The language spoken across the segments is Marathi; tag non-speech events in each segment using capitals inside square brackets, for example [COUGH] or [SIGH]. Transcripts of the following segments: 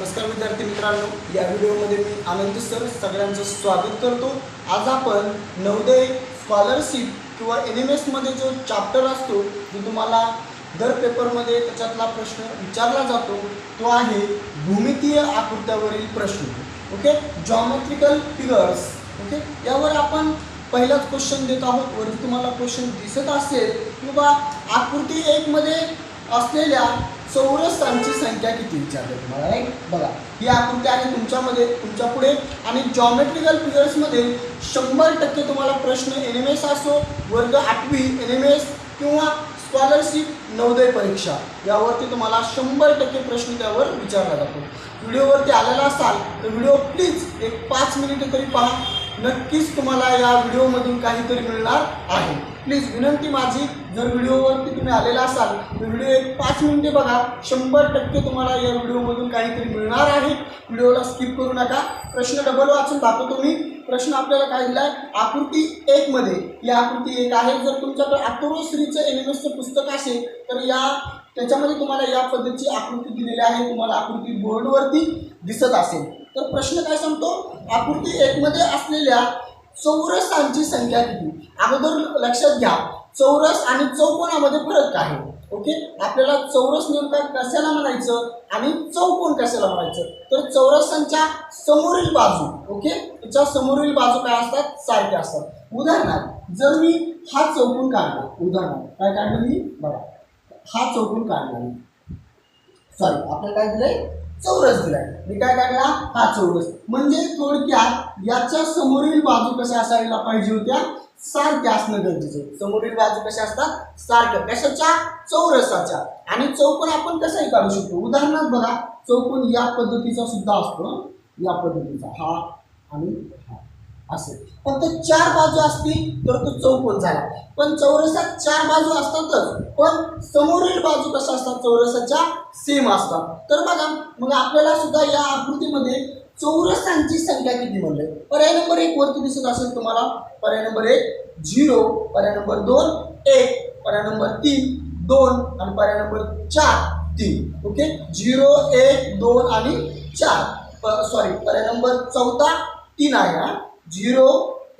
नमस्कार विद्यार्थी मित्रांनो या व्हिडिओमध्ये मी आनंद सर सगळ्यांचं स्वागत करतो. आज आपण नवोदय स्कॉलरशिप किंवा एन एम एसमध्ये जो चॅप्टर असतो जो तुम्हाला दर पेपरमध्ये त्याच्यातला प्रश्न विचारला जातो तो आहे भूमितीय आकृत्यावरील प्रश्न. ओके जॉमेट्रिकल फिगर्स ओके यावर आपण पहिलाच क्वेश्चन देत आहोत. वरती तुम्हाला क्वेश्चन दिसत असेल की आकृती एकमध्ये असलेल्या चौरसांची संख्या किती? विचारते तुम्हाला राईट बघा ही आकृती आहे तुमच्यामध्ये तुमच्यापुढे आणि जॉमेट्रिकल फिगर्समध्ये शंभर टक्के तुम्हाला प्रश्न एन एम एस असो वर्ग आठवी एन एम एस किंवा स्कॉलरशिप नवोदय परीक्षा यावरती तुम्हाला शंभर टक्के प्रश्न त्यावर विचारला जातो. व्हिडिओवरती आलेला असाल तर व्हिडिओ प्लीज एक पाच मिनिटं तरी पहा. नक्कीच तुम्हाला या व्हिडिओमधून काहीतरी मिळणार आहे. प्लीज विनंती माझी जर व्हिडिओवरती तुम्ही आलेला असाल तर व्हिडिओ एक पाच मिनिटे बघा. शंभर टक्के तुम्हाला या व्हिडिओमधून काहीतरी मिळणार आहे. व्हिडिओला स्किप करू नका. प्रश्न डबल वाचून दाखवतो मी प्रश्न आपल्याला काय दिला आहे. आकृती एकमध्ये ही आकृती एक आहे. जर तुमच्याकडे अथर्व श्रीचं एन एम एसचं पुस्तक असेल तर या त्याच्यामध्ये तुम्हाला या पद्धतीची आकृती दिलेली आहे. तुम्हाला आकृती बोर्डवरती दिसत असेल. तर प्रश्न काय सांगतो? आकृती एकमध्ये असलेल्या चौरसांची संख्या किती? अगोदर लक्षात घ्या. चौरस आणि चौकोनामध्ये फरक काय? आहे ओके? आपल्याला चौरस नेमका कशाला म्हणायचं आणि चौकोन कशाला म्हणायचं? तर चौरसांच्या समोरील बाजू ओके? त्याच्या समोरील बाजू काय असतात? सारख्या असतात. उदाहरणार्थ जर मी हा चौकोन काढला उदाहरणार्थ काय काढलं मी? बघा हा चौकोन काढला सॉरी आपल्याला काय दिलंय? चौरस दिलाय. मी काय काढला? हा चौरस. म्हणजे थोडक्यात याच्या समोरील बाजू कशा असायला पाहिजे होत्या? सारख्या असणं गरजेचं आहे. समोरील बाजू कशा असतात? सारख्या. कशाच्या? चौरसाच्या. आणि चौकोन आपण कसाही काढू शकतो? उदाहरणार्थ बघा. चौकोन या पद्धतीचा सुद्धा असतो. या पद्धतीचा. हा आणि हा. असेल. पण तर चार बाजू असतील तर तो चौकोन झाला. पण चौरसात चार बाजू असतातच. पण समोरील बाजू कशा असतात? चौरसाच्या सेम असतात. तर बघा मग आपल्याला सुद्धा या आकृतीमध्ये चौरसांची संख्या किती म्हणले? पर्याय नंबर एक वरती दिसत असेल तुम्हाला. पर्याय नंबर एक झिरो. पर्याय नंबर दोन एक. पर्याय नंबर तीन दोन. आणि पर्याय नंबर चार तीन. ओके? झिरो एक दोन आणि चार. सॉरी पर्याय नंबर चौथा तीन आहे हा. झिरो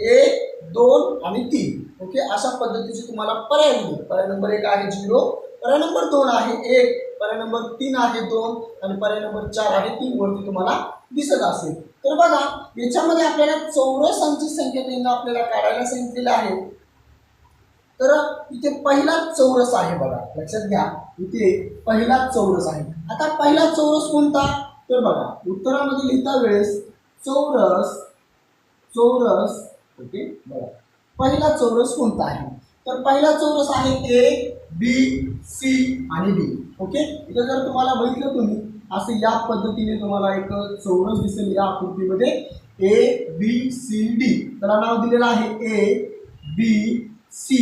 एक दोन आणि तीन. ओके अशा पद्धतीचे तुम्हाला पर्याय दिले. पर्याय नंबर एक आहे झिरो पर्याय नंबर दोन आहे एक पर्याय नंबर तीन आहे दोन आणि पर्याय नंबर चार आहे तीन वरती तुम्हाला दिसत असेल. तर बघा याच्यामध्ये आपल्याला चौरसांची संख्या त्यांना आपल्याला काढायला सांगितलेलं आहे. तर इथे पहिला चौरस आहे बघा. लक्षात घ्या इथे पहिला चौरस आहे. आता पहिला चौरस कोणता? तर बघा उत्तरामध्ये लिहिता वेळेस चौरस चौरस ओके बघा पहिला चौरस कोणता आहे? तर पहिला चौरस आहे ए बी सी आणि डी ओके इथं जर तुम्हाला बघितलं तुम्ही असं या पद्धतीने तुम्हाला एक चौरस दिसेल या आकृतीमध्ये. ए बी सी डी त्याला नाव दिलेलं आहे A B C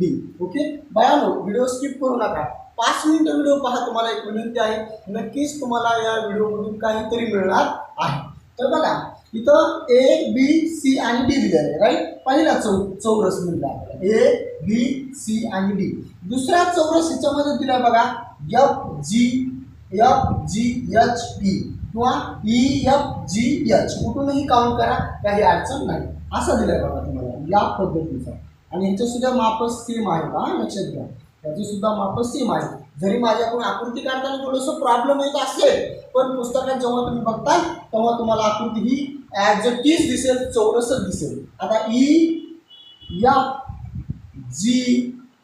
D okay बयानो video skip करू नका. पाच मिनिटं व्हिडिओ पहा तुम्हाला एक विनंती आहे. नक्कीच तुम्हाला या व्हिडिओमधून काहीतरी मिळणार आहे. तर बघा इथं ए बी सी आणि डी दिलेलं आहे राईट पहिला चौ चौरस मिळला ए बी सी आणि डी दुसरा चौरस याच्यामध्ये दिला बघा F G F G H E किंवा ई एफ जी एच कुठूनही काउंट करा काही अडचण नाही. असं दिलंय बघा तुम्हाला या पद्धतीचा. आणि ह्याचं सुद्धा सेम आहे का लक्षात घ्या. याचे सुद्धा सेम आहे. जरी माझ्याकडून आकृती काढताना थोडंसं प्रॉब्लेम येत असेल पण पुस्तकात जेव्हा तुम्ही बघताल तेव्हा तुम्हाला आकृती ही ॲज अ दिसेल चौरसच दिसेल. आता ई या जी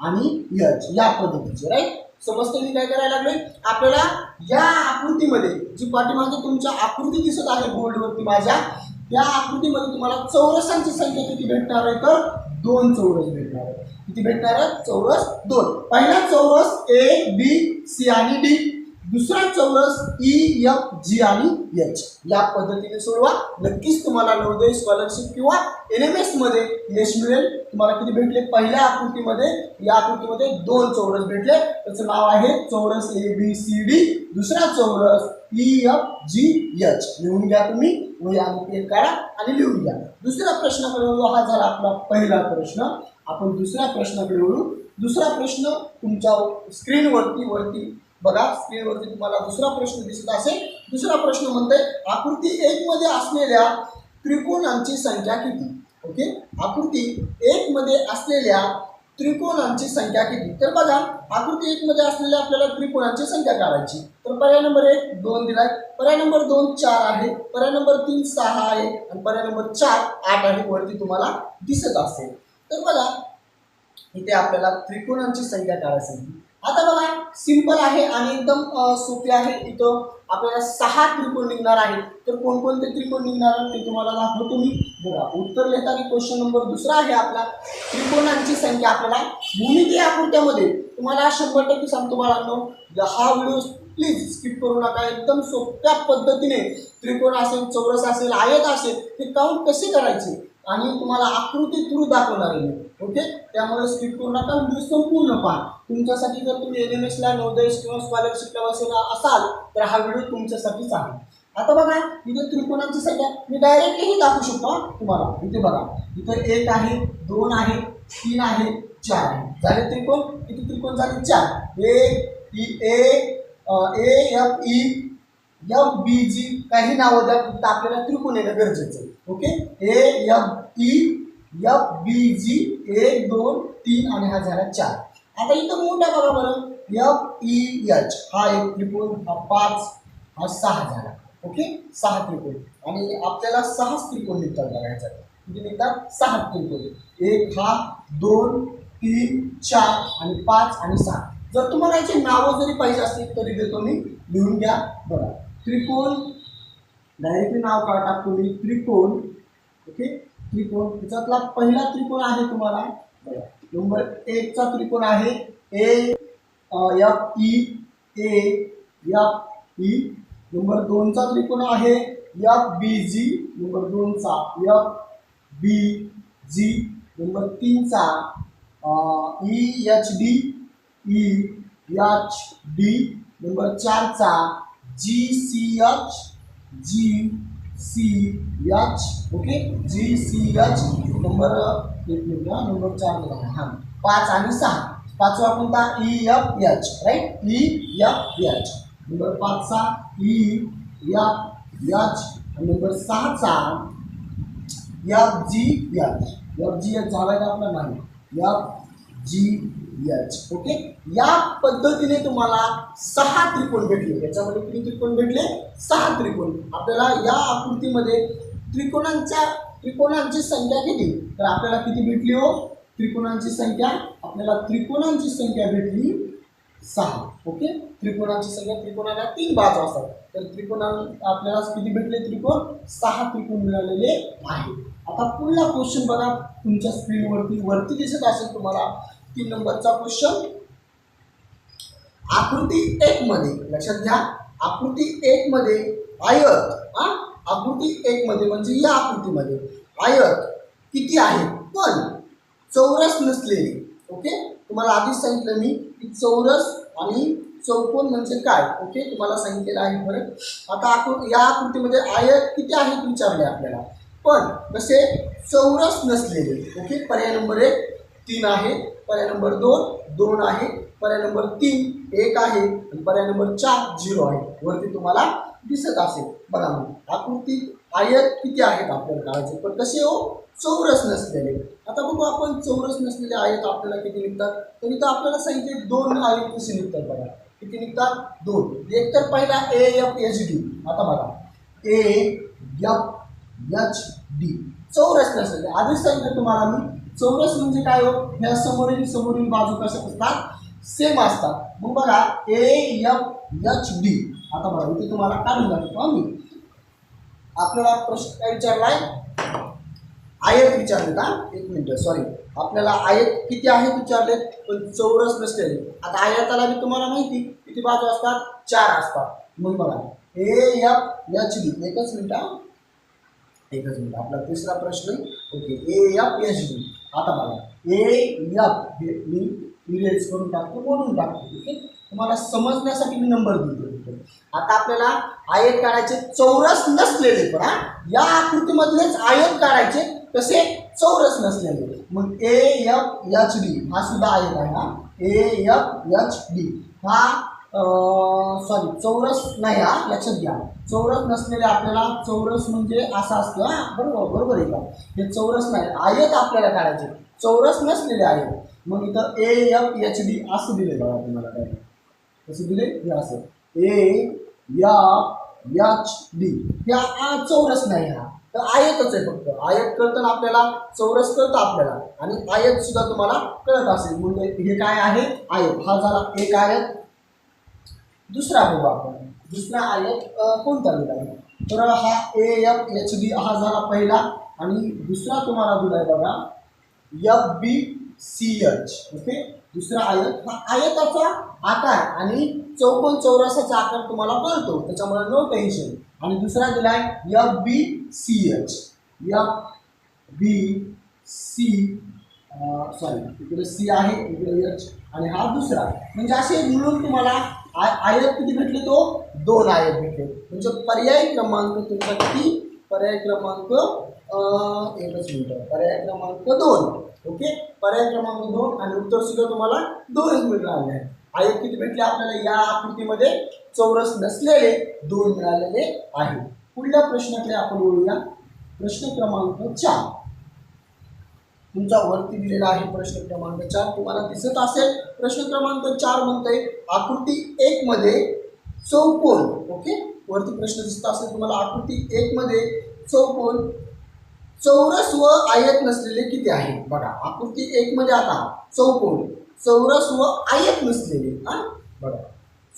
आणि यच या पद्धतीचे राईट समजतं मी काय करायला लागलोय आपल्याला या आकृतीमध्ये जी पाठीमागे तुमच्या आकृती दिसत आहे बोर्डवरती माझ्या त्या आकृतीमध्ये तुम्हाला चौरसांची संख्या किती भेटणार आहे? तर दोन चौरस भेटणार आहे. किती भेटणार आहे? चौरस दोन. पहिला चौरस ए बी सी आणि डी दुसरा चौरस ई एफ जी आणि एच या पद्धतीने सोडवा नक्कीच तुम्हाला नवोदय स्कॉलरशिप किंवा एन एम एसमध्ये यश मिळेल. तुम्हाला किती भेटले? पहिल्या आकृतीमध्ये या आकृतीमध्ये दोन चौरस भेटले. त्याचं नाव आहे चौरस ए बी सी डी दुसरा चौरस ई एफ जी एच लिहून घ्या तुम्ही. वही या पेन काढा आणि लिहून घ्या. दुसरा प्रश्नाकडे वळू हा झाला आपला पहिला प्रश्न. आपण दुसऱ्या प्रश्नाकडे वळू. दुसरा प्रश्न तुमच्या स्क्रीनवरती वरती बघा स्क्रीनवरती तुम्हाला दुसरा प्रश्न दिसत असेल. दुसरा प्रश्न म्हणतोय आकृती एक मध्ये असलेल्या त्रिकोणांची संख्या किती? ओके? आकृती एक मध्ये असलेल्या त्रिकोणांची संख्या किती? तर बघा आकृती एक मध्ये असलेल्या आपल्याला त्रिकोणांची संख्या काढायची. तर पर्याय नंबर एक दोन दिलाय. पर्याय नंबर दोन चार आहे. पर्याय नंबर तीन सहा आहे. आणि पर्याय नंबर चार आठ आहे. वरती तुम्हाला दिसत असेल. तर बघा इथे आपल्याला त्रिकोणांची संख्या काढायची आता बघा सिंपल आहे आणि एकदम सोपे आहे. इथं आपल्याला सहा त्रिकोण निघणार आहे तर कोणकोणते त्रिकोण निघणार आहेत ते तुम्हाला दाखवतो मी. बघा उत्तर लिहिताना क्वेश्चन नंबर दुसरा आहे आपला. त्रिकोणांची संख्या आपल्याला भूमिती आकृत्यामध्ये. तुम्हाला शंभर टक्के सांगतो बाळांनो हा व्हिडिओ प्लीज स्किप करू नका. एकदम सोप्या पद्धतीने त्रिकोण असेल चौरस असेल आयत असेल ते काउंट कसे करायचे? आणि तुम्हाला आकृती थ्रू दाखवणार आहे ओके? त्यामुळे स्किप करू नका. व्हिडिओ संपूर्ण पहा तुमच्यासाठी जर तुम्ही एन एम एसला नवोदय किंवा स्कॉलरशिपला बसवला असाल तर हा व्हिडिओ तुमच्यासाठीच आहे. आता बघा इथे त्रिकोणांची संख्या. मी डायरेक्टली दाखवू शकतो तुम्हाला. इथे बघा. इथे एक आहे दोन आहे तीन आहे चार आहे. झाले त्रिकोण? इथे त्रिकोण झाले? चार. एक E A A F E F B G. काही नावं द्या. फक्त आपल्याला त्रिकोण येणं गरजेचं आहे. Okay? A F E F B G एक दोन तीन आणि हा झाला चार. आता इथं मोठा बघा बरं एफ ई एच हा एक त्रिकोण हा पाच हा सहा झाला. ओके सहा त्रिकोण. आणि आपल्याला सहाच त्रिकोण निघतात बघायचा किती निघतात? सहा त्रिकोण. एक हा दोन तीन चार आणि पाच आणि सहा. जर तुम्हाला याची नावं जरी पाहिजे असतील तरी ते तुम्ही लिहून घ्या बघा त्रिकोण. डायरेक्टली नाव का टाकतो मी त्रिकोण. ओके त्रिकोण. त्याच्यातला पहिला त्रिकोण आहे तुम्हाला. बघा नंबर एकचा त्रिकोण आहे A F E F E number दोनचा त्रिकोण आहे एफ़ बी जी नंबर दोनचा F B G number तीनचा E H D E H D number चारचा G C H G C H okay G C H number एक मिनिट नंबर चार बघा हां. पाच आणि सहा. पाचवा कोणता? E F H right E F H number पाचचा E F H number सहाचा F G H F G H झाला का आपला? नाही. एफ जी एच ओके या पद्धतीने तुम्हाला सहा त्रिकोण भेटले. याच्यामध्ये किती त्रिकोण भेटले? सहा त्रिकोण. आपल्याला या आकृतीमध्ये त्रिकोणांच्या त्रिकोणांची संख्या किती? तर आपल्याला किती भेटली हो? त्रिकोणांची संख्या आपल्याला त्रिकोणांची संख्या भेटली सहा. ओके त्रिकोणांची संख्या त्रिकोणाला तीन बाजू असतात तर त्रिकोणा आपल्याला किती भेटले त्रिकोण? सहा त्रिकोण मिळालेले आहे आता पुढला क्वेश्चन बघा. तुमच्या स्क्रीनवरती वरती दिसत असेल तुम्हाला. तीन नंबरचा क्वेश्चन आकृती एक मध्ये लक्षात घ्या आकृती एक मध्ये आयत हा? आकृती एक मध्ये म्हणजे या आकृतीमध्ये आयत किती आहे? पण चौरस नसलेली ओके? तुम्हाला आधीच सांगितलं मी की चौरस आणि चौकोन म्हणजे काय ओके? तुम्हाला सांगितलेलं आहे फरक आता आकृ या आकृतीमध्ये आयत किती आहेत विचारले आपल्याला. पण जसे चौरस नसलेले ओके? पर्याय नंबर एक तीन आहे. पर्याय नंबर दोन दोन आहे. पर्याय नंबर तीन एक आहे. आणि पर्याय नंबर चार झिरो आहे. वरती तुम्हाला दिसत असेल. बघा मग आकृती आयत किती आहेत आपल्याला काढायचे? पण कसे हो? चौरस नसलेले. आता बघू आपण चौरस नसलेले आयत आपल्याला किती निघतात? तर इथं आपल्याला सांगितले दोन आयत कसे निघतात बघा. किती निघतात? दोन. एक तर पहिला ए एफ एच डी आता बघा. ए एफ एच डी चौरस नसलेले. आधीच सांगितलं तुम्हाला मी. चौरस म्हणजे काय हो? ह्या समोरील समोरील बाजू कशा असतात? सेम असतात. मग बघा ए एफ एच डी आता बघा इथे तुम्हाला काढून दाखवतो हा मी आपल्याला प्रश्न काय विचारलाय? आयत विचारले का एक मिनिट सॉरी आपल्याला आयत किती आहेत विचारले पण चौरस नसलेले. आता आयताला मी तुम्हाला माहिती किती बाजू असतात? चार असतात. मग बघा ए एफ एच डी एकच मिनिट एकच मिनिट. आपला तिसरा प्रश्न okay. A F H D आता बघा ए यप हे मी इरेज करून टाकतो बोलून टाकतो ओके? तुम्हाला समजण्यासाठी मी नंबर दिले आता आपल्याला आयत काढायचे चौरस नसलेले पण हा या आकृतीमधलेच आयत काढायचे तसे चौरस नसलेले. मग ए एफ एच डी हा सुद्धा आयत आहे हा. ए एफ एच डी हा सॉरी चौरस नाही हा लक्षात घ्या. चौरस नसलेले आपल्याला चौरस म्हणजे असा असतो हा बरोबर बरोबर आहे का? हे चौरस नाही आयत आपल्याला काढायचे. चौरस नसलेले आयत. मग इथं ए एफ एच डी असं दिले बघा तुम्हाला काय. कसं दिले हे असं. ए या एच डी या आ चौरस नाही हा. तर आयतच आहे फक्त. आयत कळतं ना आपल्याला? चौरस कळतं आपल्याला. आणि आयत सुद्धा तुम्हाला कळत असेल. म्हणजे हे काय आहे? आयत. हा झाला एक आयत. दुसरा बघू आपण. दुसरा आयत कोणता दिला आहे तर हा ए एफ एच डी हा झाला पहिला आणि दुसरा तुम्हाला दिला आहे बघा. F B C H okay? दुसरा आयत हा आयताचा आकार आणि चौकोन चौरसाचा आकार तुम्हाला कळतो. त्याच्यामुळे नो टेन्शन आणि दुसरा दिला आहे F B C H F B C sorry इकडे सी आहे इकडे एच आणि हा दुसरा. म्हणजे असे मिळून तुम्हाला आय आयत किती भेटले तो? दोन आयत भेटले. म्हणजे पर्याय क्रमांक तुमचा किती? पर्याय क्रमांक एकच मिळतं पर्याय क्रमांक दोन. ओके? पर्याय क्रमांक दोन आणि उत्तर सुद्धा तुम्हाला दोनच मिळणार आहे आयत किती भेटले आपल्याला या आकृतीमध्ये? चौरस नसलेले दोन मिळालेले आहे पुढल्या प्रश्नाकडे आपण बोलूया प्रश्न क्रमांक चार. तुमचा वरती दिलेला आहे प्रश्न क्रमांक चार. तुम्हाला दिसत असेल प्रश्न क्रमांक चार म्हणतोय आकृती एक मध्ये चौकोन ओके? वरती प्रश्न दिसत असेल तुम्हाला आकृती एक मध्ये चौकोन चौरस व आयत नसलेले किती आहे? बघा आकृती एक मध्ये आता चौकोन चौरस व आयत नसलेले हा? बघा.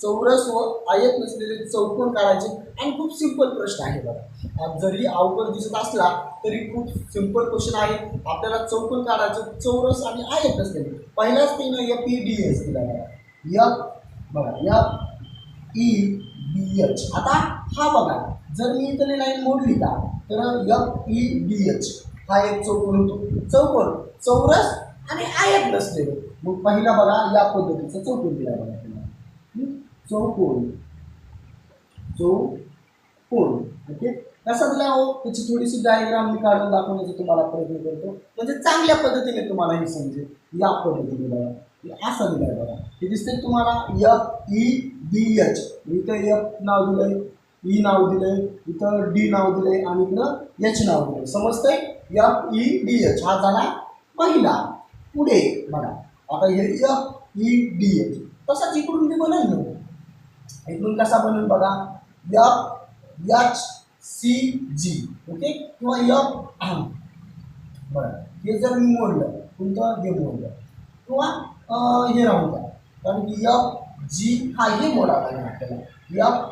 चौरस व आयत नसलेले चौकोन काढायचे आणि खूप सिंपल प्रश्न आहे बघा. जरी अवघड दिसत असला तरी खूप सिंपल क्वेश्चन आहे. आपल्याला चौकोन काढायचं चौरस आणि आयत नसलेले. पहिलाच तीन एफ ई डी एस दिला बघा. एफ बघा एफ ई डी एच आता हा बघा. जर मी इथं लाईन मोडली का तर एफ ई डी एच हा एक चौकोन होतो. चौकोन चौरस आणि आयत नसलेले. मग पहिला बघा या पद्धतीचा चौकोन दिला बघा. चौकोन. चौकोन. ओके कसा दिला हो त्याची थोडीशी डायग्राम मी काढून दाखवण्याचा तुम्हाला प्रयत्न करतो. म्हणजे चांगल्या पद्धतीने तुम्हाला हे समजेल. या पद्धतीने बघा. असा असं दिलंय बघा. हे दिसते तुम्हाला एफ ई डी एच इथं एफ नाव दिलंय ई नाव दिलंय इथं डी नाव दिलंय आणि इकडं एच नाव दिलंय. समजतंय? एफ ई डी एच हा झाला पहिला. पुढे बघा. आता हे एफ ई डी एच तसाच इकडून मी बनल इकडून कसा बनवून बघा. F H C G okay किंवा एफ [CLEARS THROAT] बरं. हे जर मी मोडलं कोणतं? हे मोडलं. किंवा हे राहून द्या. कारण की यफ जी हा हे मोडावा लागेल आपल्याला. यफ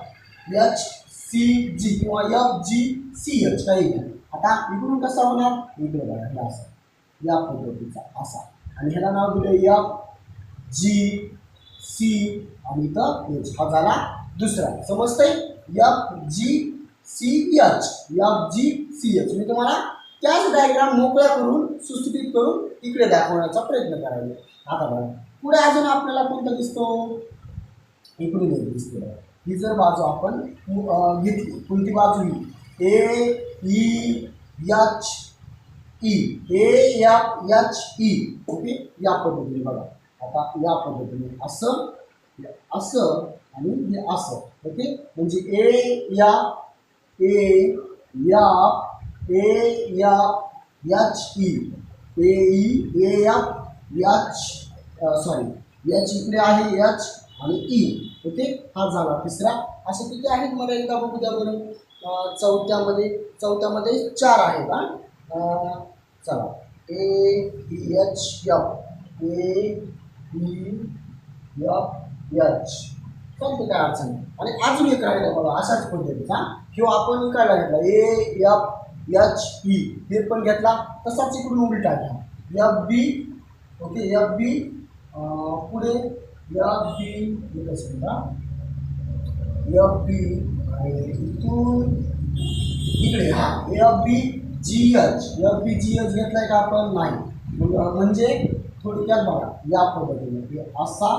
एच सी जी किंवा यफ जी सी एच काही नाही. आता इकडून कसा होणार? इकडे बघा हे असा. या पद्धतीचा असा. आणि ह्याला नाव दिलं यफ जी सी आणि इथं एच. हा झाला दुसरा. समजतंय? F G C H F G C H मी तुम्हाला त्याच डायग्राम मोकळ्या करून सुस्थीत करून इकडे दाखवण्याचा प्रयत्न करायला. आता बघा. पुढे अजून आपल्याला कोणता दिसतो? इकडून एक दिसतो ही जर बाजू आपण घेतली कोणती बाजू ही? A E H E A F H E okay? या पद्धतीने बघा. आता या पद्धतीने असं असं आणि हे असं. ओके? म्हणजे ए या ए या ए या H E A E A या एच सॉरी एच इकडे आहे एच आणि ई. ओके? हा झाला तिसरा. असे किती आहेत मला एकदा बघू द्या बरं. चौथ्यामध्ये चौथ्यामध्ये चार आहेत हां. चला. A H F A E F H चालतं काय अडचण आणि अजून एक राहिलं बघा अशाच पद्धतीचा किंवा आपण काय घेतला ए एफ एच ई हे पण घेतला तसाच इकडून उलटा घ्या F B okay F B पुढे एफ बी इथं समजा एफ बी आणि इथून इकडे हा. F B G H F B G H घेतलाय का आपण? नाही. म्हणजे थोडक्यात बघा या पद्धतीने हे असा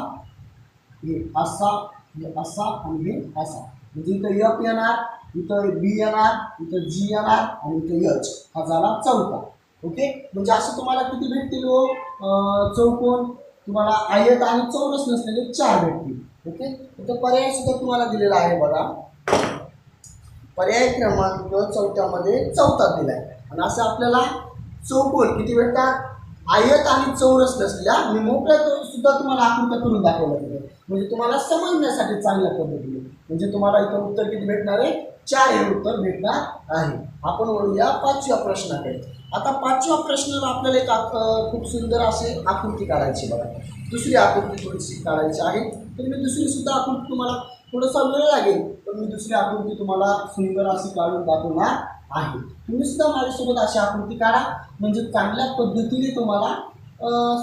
हे असा हे असा आणि हे असा. म्हणजे इथं एफ येणार इथं बी येणार इथं जी येणार आणि इथं एच हा झाला चौथा. ओके? म्हणजे असं तुम्हाला किती भेटतील हो? चौकोन. तुम्हाला आयत आणि चौरस नसलेले चार भेटतील. ओके? इथं पर्याय सुद्धा तुम्हाला दिलेला आहे बघा. पर्याय क्रमांक चौथ्यामध्ये चौथा दिला आहे आणि असं आपल्याला चौकोन किती भेटतात? आयत आणि चौरस नसल्या मी मोकळ्या करून सुद्धा तुम्हाला आकृत्या करून दाखवलं गेलं म्हणजे तुम्हाला समजण्यासाठी चांगल्या पद्धतीने. म्हणजे तुम्हाला इथं उत्तर किती भेटणार आहे? चार हे उत्तर भेटणार आहे. आपण वळूया पाचव्या प्रश्नाकडे. आता पाचव्या प्रश्नाला आपल्याला एक खूप सुंदर असे आकृती काढायची बघा. दुसरी आकृती थोडीशी काढायची आहे. तर मी दुसरी सुद्धा आकृती तुम्हाला थोडासा वेळ लागेल पण मी दुसरी आकृती तुम्हाला सुंदर अशी काढून दाखवणार आहे. तुम्ही सुद्धा माझ्यासोबत अशी आकृती काढा म्हणजे चांगल्या पद्धतीने तुम्हाला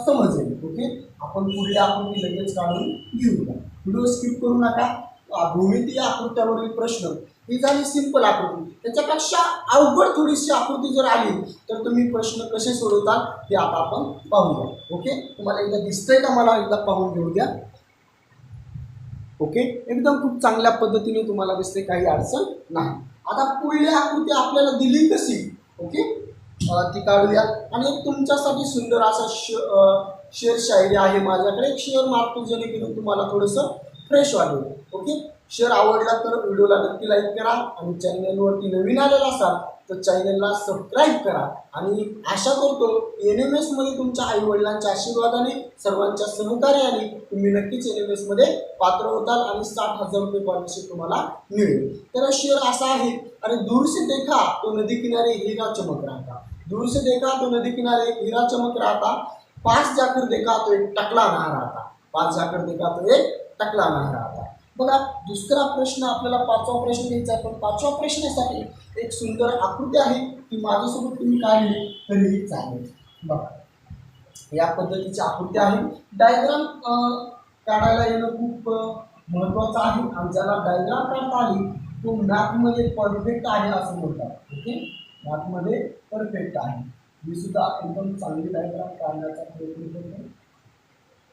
समजेल ओके? आपण पुढील आकृती लगेच काढून घेऊया. व्हिडिओ स्किप करू नका. आ, भूमिती आकृत्यावरील प्रश्न. ही झाली सिंपल आकृती. त्याच्यापेक्षा अवघड थोडीशी आकृती जर आली तर तुम्ही प्रश्न कसे सोडवता हे आता आपण पाहूया ओके? तुम्हाला एकदा दिसतंय का? मला एकदा पाहून घेऊ द्या. ओके? एकदम खूप चांगल्या पद्धतीने तुम्हाला दिसते काही अडचण नाही. आता पुढली आकृती आपल्याला दिली कशी? ओके? ती काढूया. आणि तुमच्यासाठी सुंदर असा श अं, शायरी आहे माझ्याकडे. एक शेअर मारतो जेणेकरून तुम्हाला थोडंसं फ्रेश वाटेल. ओके? शेअर आवडला तर व्हिडिओला नक्की लाईक करा आणि चॅनलवरती नवीन आलेला असाल तर चॅनलला सबस्क्राईब करा. आणि आशा करतो एन एम एसमध्ये तुमच्या आईवडिलांच्या आशीर्वादाने सर्वांच्या सहकार्याने तुम्ही नक्कीच एन एम एसमध्ये पात्र होताल आणि साठ हजार रुपये स्कॉलरशिप तुम्हाला मिळेल. तर शेअर असा आहे आणि दूर से देखा तो नदी किनारे हिरा चमक राहता. दूर से देखा तो नदी किनारे हिरा चमक राहता. पाच जाकर देखा तो एक टकला नहा राहता. पाच जाकर देखा तो एक टकला नहा राहता. बघा दुसरा प्रश्न आपल्याला पाचवा प्रश्न घ्यायचा आहे. पण पाचव्या प्रश्नासाठी एक सुंदर आकृती आहे. ती माझ्यासोबत तुम्ही काढली तरीही चालेल. बघा. या पद्धतीची आकृती आहे. डायग्राम काढायला येणं खूप महत्त्वाचं आहे. आणि ज्याला डायग्राम काढता आली तो मॅथमध्ये परफेक्ट आहे असं म्हणतात. ओके? मॅथमध्ये परफेक्ट आहे. मी सुद्धा एकदम चांगली डायग्राम काढण्याचा प्रयत्न करतो.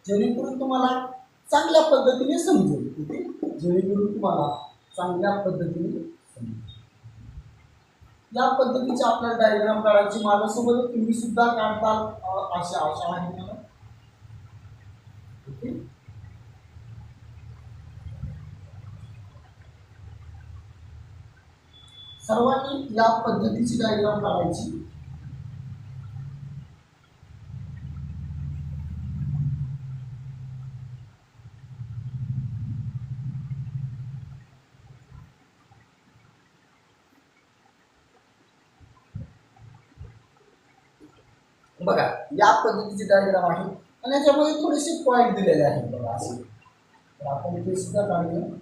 जेणेकरून तुम्हाला चांगल्या पद्धतीने समजेल ओके जेणेकरून तुम्हाला चांगल्या पद्धतीने समजेल. या पद्धतीचे आपल्याला डायग्राम काढायची माझ्यासोबत तुम्ही सुद्धा काढताल अशा आशा आहे मला. ओके. सर्वांनी या पद्धतीची डायग्राम काढायची बघा या पद्धतीची डायग्राम आहे. आणि याच्यामध्ये थोडेसे पॉईंट दिलेले आहेत बघा असे. तर आपण इथे सुद्धा काढूया.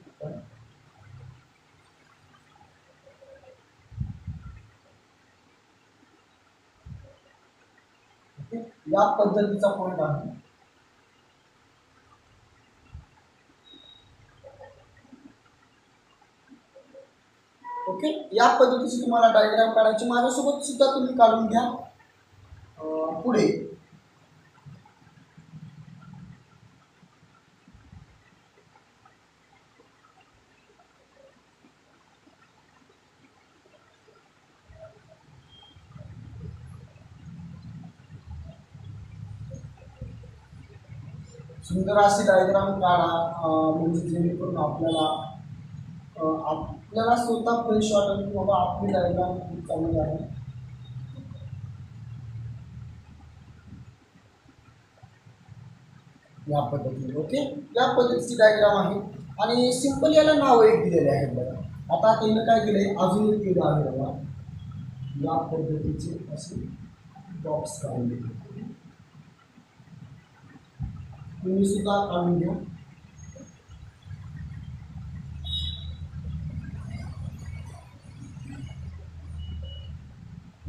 या पद्धतीचा पॉईंट आहे. ओके? या पद्धतीची तुम्हाला डायग्राम काढायची. माझ्यासोबत सुद्धा तुम्ही काढून घ्या. पुढे. सुंदर असे डायग्राम काढा म्हणजे जेणेकरून आपल्याला आपल्याला स्वतः फ्रेश वाटेल की बाबा आपली डायग्राम खूप चांगली आहे. या पद्धतीने ओके या पद्धतीची डायग्राम आहे. आणि सिंपल याला नाव एक दिलेले आहेत बघा. आता त्यानं काय केलंय? अजून एक केलं आहे बघा. या पद्धतीचे असे बॉक्स काढून दिले तुम्ही सुद्धा काढून घ्या.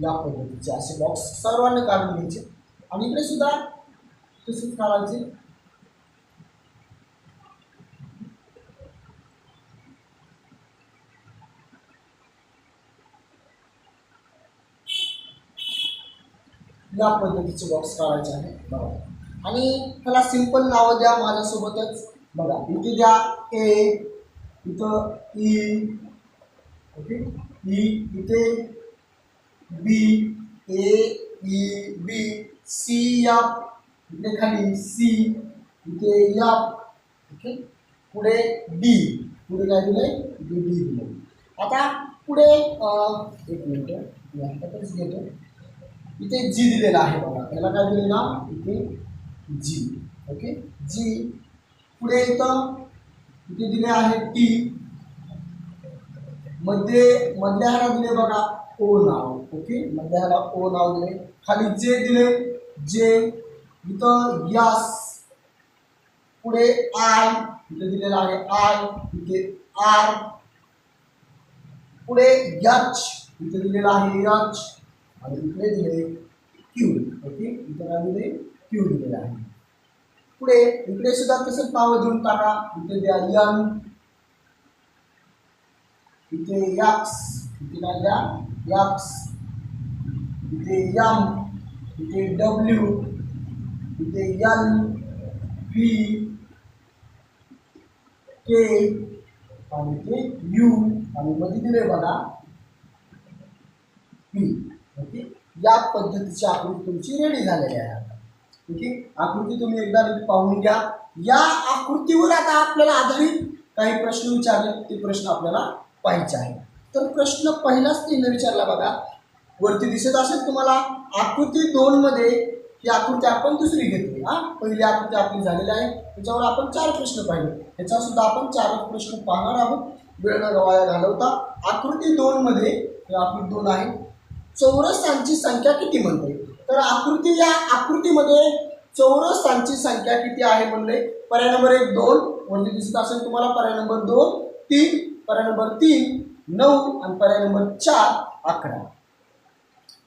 या पद्धतीचे असे बॉक्स सर्वांनी काढून घ्यायचे. आणि इकडे सुद्धा तसेच काढायचे. या पद्धतीचे बॉक्स काढायचे आहे. बरोबर आणि त्याला सिंपल नावं द्या माझ्यासोबतच. बघा इथे द्या ए इथं ई ओके? ई इथे B A E B C या इथे खाली सी इथे या ओके? पुढे डी पुढे काय दिलंय? डी डी दिलं आता पुढे एक मिनिट मी घेतो. इथे जी दिलेला आहे बघा. त्याला काय दिले ना इथे जी ओके जी पुढे इथं इथे दिले आहे टी मध्ये, मधल्या ह्याला दिले बघा ओ नाव. ओके मधल्या ह्याला ओ नाव दिले. खाली जे दिले. जे इथं यस. पुढे आय इथे दिलेला आहे आय इथे आर पुढे यच इथे दिलेला आहे यच आणि इकडे दिले क्यू ओके इथे काय दिले? क्यू दिलेला आहे. पुढे इकडे सुद्धा तसंच नावं देऊन टाका. इथे द्या यन इथे यक्स. इथे काय द्या? यक्स. इथे यम इथे डब्ल्यू. इथे यल व्ही के. आणि ते यू. आणि मध्ये दिले बघा. पी. ओके? या पद्धतीची आकृती तुमची रेडी झालेली आहे. ठीक ओके आकृती तुम्ही एकदा पाहून घ्या. या आकृतीवर आता आपल्याला आधारित काही प्रश्न विचारले ते प्रश्न आपल्याला पाहिजे आहे तर प्रश्न पहिलाच त्यांनी विचारला बघा. वरती दिसत असेल तुम्हाला आकृती दोनमध्ये ही आकृती आपण दुसरी घेतली हा? पहिली आकृती आपली झालेली आहे. त्याच्यावर आपण चार प्रश्न पाहिले. ह्याच्यासुद्धा आपण चार प्रश्न पाहणार आहोत. वेळ न गवाया घालवता आकृती दोनमध्ये हे आकृती दोन आहे. चौरसांची संख्या किती म्हणते तर आकृती या आकृतीमध्ये चौरसांची संख्या किती आहे म्हणले? पर्याय नंबर एक दोन. म्हणजे दिसत असेल तुम्हाला पर्याय नंबर दोन तीन. पर्याय नंबर तीन नऊ. आणि पर्याय नंबर चार अकरा.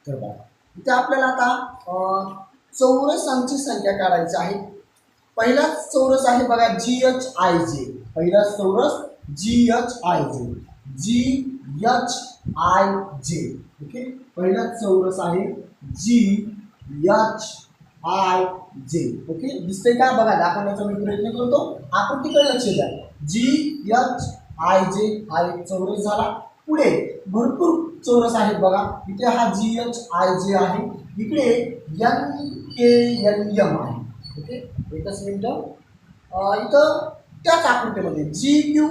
तर बघा इथे आपल्याला आता चौरसांची संख्या काढायची आहे. पहिलाच चौरस आहे बघा जी एच आय जे पहिलाच चौरस G H I J G H I J okay? पहिलाच चौरस आहे G H I J okay दिसतंय का? बघा दाखवण्याचा मी प्रयत्न करतो. आपण तिकडे लक्ष द्या. जी एच आय जे हा एक चौरस झाला. पुढे भरपूर चौरस आहेत बघा. इथे हा जी एच आय जे आहे. इकडे एन के एन एम आहे. ओके एकच मिनटं. इथं त्याच आकृतीमध्ये जी क्यू